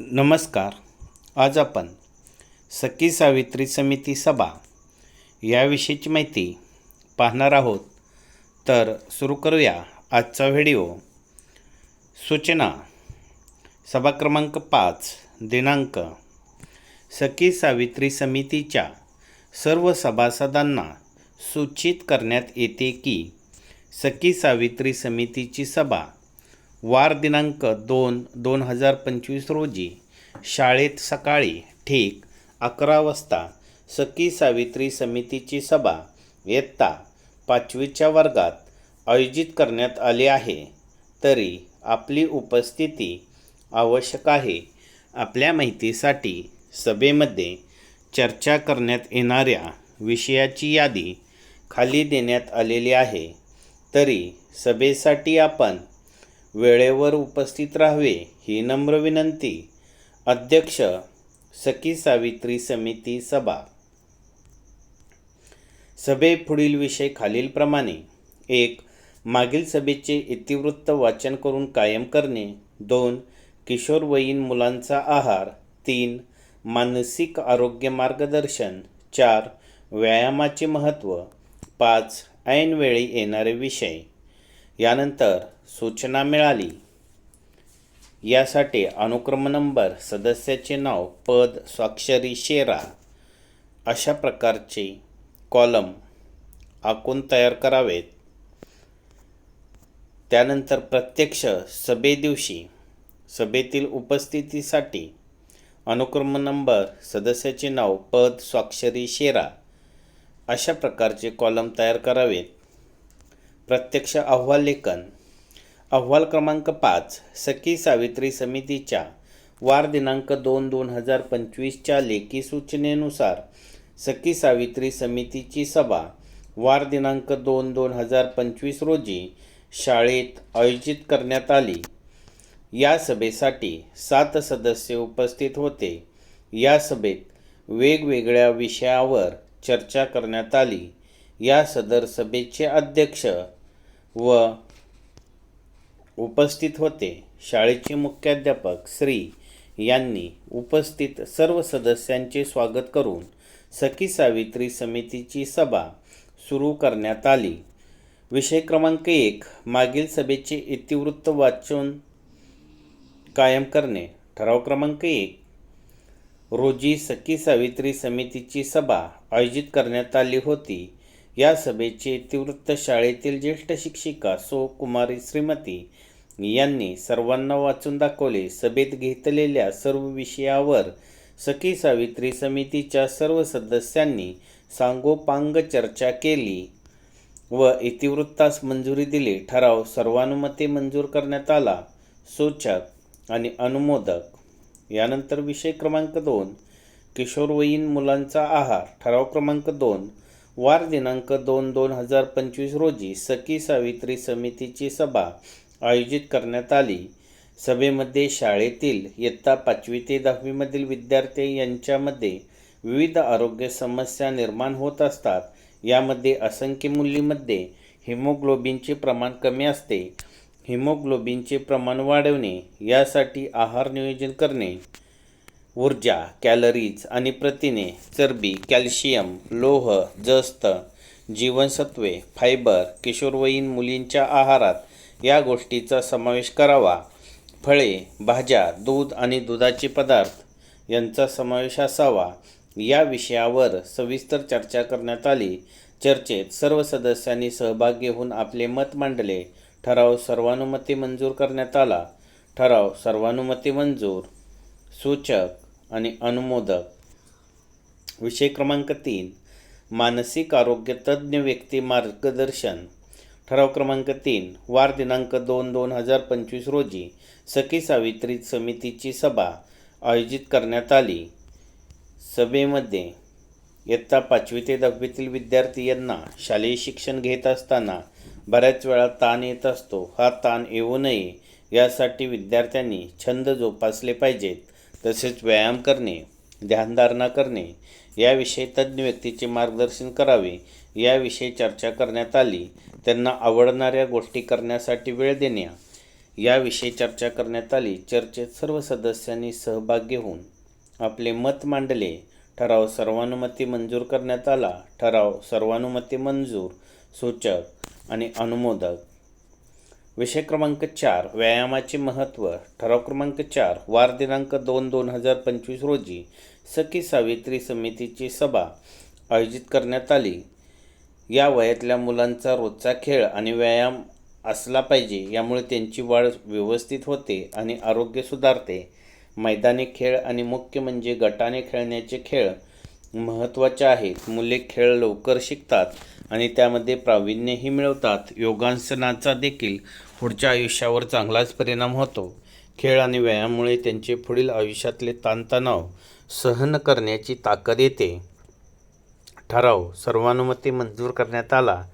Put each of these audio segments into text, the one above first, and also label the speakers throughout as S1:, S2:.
S1: नमस्कार. आज आपण सखी सावित्री समिती सभा याविषयीची माहिती पाहणार आहोत. तर सुरू करूया आजचा व्हिडिओ. सूचना. सभा क्रमांक पाच दिनांक. सखी सावित्री समितीच्या सर्व सभासदांना सूचित करण्यात येते की सखी सावित्री समितीची सभा वार दिनांक दोन दोन हजार पंचवीस रोजी शाळेत सकाळी ठीक अकरा वाजता सखी सावित्री समितीची सभा इयत्ता पाचवीच्या वर्गात आयोजित करण्यात आली आहे. तरी आपली उपस्थिती आवश्यक आहे. आपल्या माहितीसाठी सभेमध्ये चर्चा करण्यात येणाऱ्या विषयाची यादी खाली देण्यात आलेली आहे. तरी सभेसाठी आपण वेळेवर उपस्थित राहावे ही नम्र विनंती. अध्यक्ष सखी सावित्री समिती सभा. सभे पुढील विषय खालीलप्रमाणे. एक मागील सभेचे इतिवृत्त वाचन करून कायम करणे. दोन किशोरवयीन मुलांचा आहार. तीन मानसिक आरोग्य मार्गदर्शन. चार व्यायामाचे महत्त्व. पाच ऐनवेळी येणारे विषय. यानंतर सूचना मिळाली. यासाठी अनुक्रम नंबर सदस्याचे नाव पद स्वाक्षरी शेरा अशा प्रकारचे कॉलम आखून तयार करावेत. त्यानंतर प्रत्यक्ष सभेदिवशी सभेतील उपस्थितीसाठी अनुक्रम नंबर सदस्याचे नाव पद स्वाक्षरी शेरा अशा प्रकारचे कॉलम तयार करावेत. प्रत्यक्ष अहवाल लेखन. अहवाल क्रमांक पाच सखी सावित्री समितीच्या वार दिनांक दोन दोन हजार पंचवीसच्या लेखी सूचनेनुसार सखी सावित्री समितीची सभा वार दिनांक दोन दोन हजार पंचवीस रोजी शाळेत आयोजित करण्यात आली. या सभेसाठी सात सदस्य उपस्थित होते. या सभेत वेगवेगळ्या विषयावर चर्चा करण्यात आली. या सदर सभेचे अध्यक्ष व उपस्थित होते. शाळेचे मुख्याध्यापक श्री यांनी उपस्थित सर्व सदस्यांचे स्वागत करून सखी सावित्री समितीची सभा सुरू करण्यात आली. विषय क्रमांक एक मागील सभेचे इतिवृत्त वाचून कायम करणे. ठराव क्रमांक एक रोजी सखी सावित्री समितीची सभा आयोजित करण्यात आली होती. या सभेचे इतिवृत्त शाळेतील ज्येष्ठ शिक्षिका सो कुमारी श्रीमती यांनी सर्वांना वाचून दाखवले. सभेत घेतलेल्या सर्व विषयावर सखी सावित्री समितीच्या सर्व सदस्यांनी सांगोपांग चर्चा केली व इतिवृत्तास मंजुरी दिली. ठराव सर्वानुमते मंजूर करण्यात आला. सूचक आणि अनुमोदक. यानंतर विषय क्रमांक दोन किशोरवयीन मुलांचा आहार. ठराव क्रमांक दोन वार दिनांक दोन दोन हजार पंचवीस रोजी सखी सावित्री समितीची सभा आयोजित करण्यात आली. सभेमध्ये शाळेतील इयत्ता पाचवी ते दहावीमधील विद्यार्थी यांच्यामध्ये विविध आरोग्य समस्या निर्माण होत असतात. यामध्ये असंख्य मुलींमध्ये हिमोग्लोबिनचे प्रमाण कमी असते. हिमोग्लोबिनचे प्रमाण वाढवणे यासाठी आहार नियोजन करणे ऊर्जा कॅलरीज आणि प्रथिने चरबी कॅल्शियम लोह जस्त जीवनसत्वे फायबर किशोरवयीन मुलींच्या आहारात या गोष्टीचा समावेश करावा. फळे भाज्या दूध आणि दुधाचे पदार्थ यांचा समावेश असावा. या विषयावर सविस्तर चर्चा करण्यात आली. चर्चेत सर्व सदस्यांनी सहभाग घेऊन आपले मत मांडले. ठराव सर्वानुमते मंजूर करण्यात आला. ठराव सर्वानुमते मंजूर. सूचक आणि अनुमोदक. विषय क्रमांक तीन मानसिक आरोग्य तज्ज्ञ व्यक्ती मार्गदर्शन. ठराव क्रमांक तीन वार दिनांक दोन दोन हजार पंचवीस रोजी सखी सावित्री समितीची सभा आयोजित करण्यात आली. सभेमध्ये इयत्ता पाचवी ते दहावीतील विद्यार्थी यांना शालेय शिक्षण घेत असताना बऱ्याच वेळा ताण येत असतो. हा ताण येऊ नये यासाठी विद्यार्थ्यांनी छंद जोपासले पाहिजेत. तसेच व्यायाम करणे ध्यानधारणा करणे याविषयी तज्ज्ञ व्यक्तीचे मार्गदर्शन करावे याविषयी चर्चा करण्यात आली. त्यांना आवडणाऱ्या गोष्टी करण्यासाठी वेळ देण्या याविषयी चर्चा करण्यात आली. चर्चेत सर्व सदस्यांनी सहभाग घेऊन आपले मत मांडले. ठराव सर्वानुमती मंजूर करण्यात आला. ठराव सर्वानुमती मंजूर सूचक आणि अनुमोदक. विषय क्रमांक चार व्यायामाचे महत्त्व. ठराव क्रमांक चार वार दिनांक दोन दोन हजार पंचवीस रोजी सखी सावित्री समितीची सभा आयोजित करण्यात आली. या वयातल्या मुलांचा रोजचा खेळ आणि व्यायाम असला पाहिजे यामुळे त्यांची वाढ व्यवस्थित होते आणि आरोग्य सुधारते. मैदानी खेळ आणि मुख्य म्हणजे गटाने खेळण्याचे खेळ महत्त्वाचे आहेत. मुले खेळ लवकर शिकतात आणि त्यामध्ये प्रावीण्यही मिळवतात. योगासनाचा देखील पुढच्या आयुष्यावर चांगलाच परिणाम होतो. खेळ आणि व्यायामामुळे त्यांचे पुढील आयुष्यातले ताणतणाव सहन करण्याची ताकद येते. ठराव. सर्वानुमते मंजूर करण्यात आला.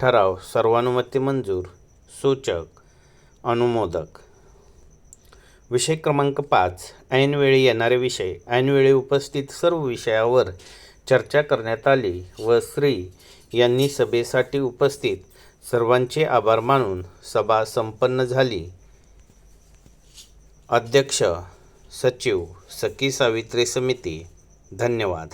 S1: ठराव. सर्वानुमते मंजूर. सूचक. अनुमोदक. विषय क्रमांक पाच. ऐनवेळी येणारे विषय ऐनवेळी उपस्थित सर्व विषयावर चर्चा करण्यात आली व श्री यांनी सभेसाठी उपस्थित सर्वांचे आभार मानून सभा संपन्न झाली. अध्यक्ष सचिव सखी सावित्री समिती. धन्यवाद.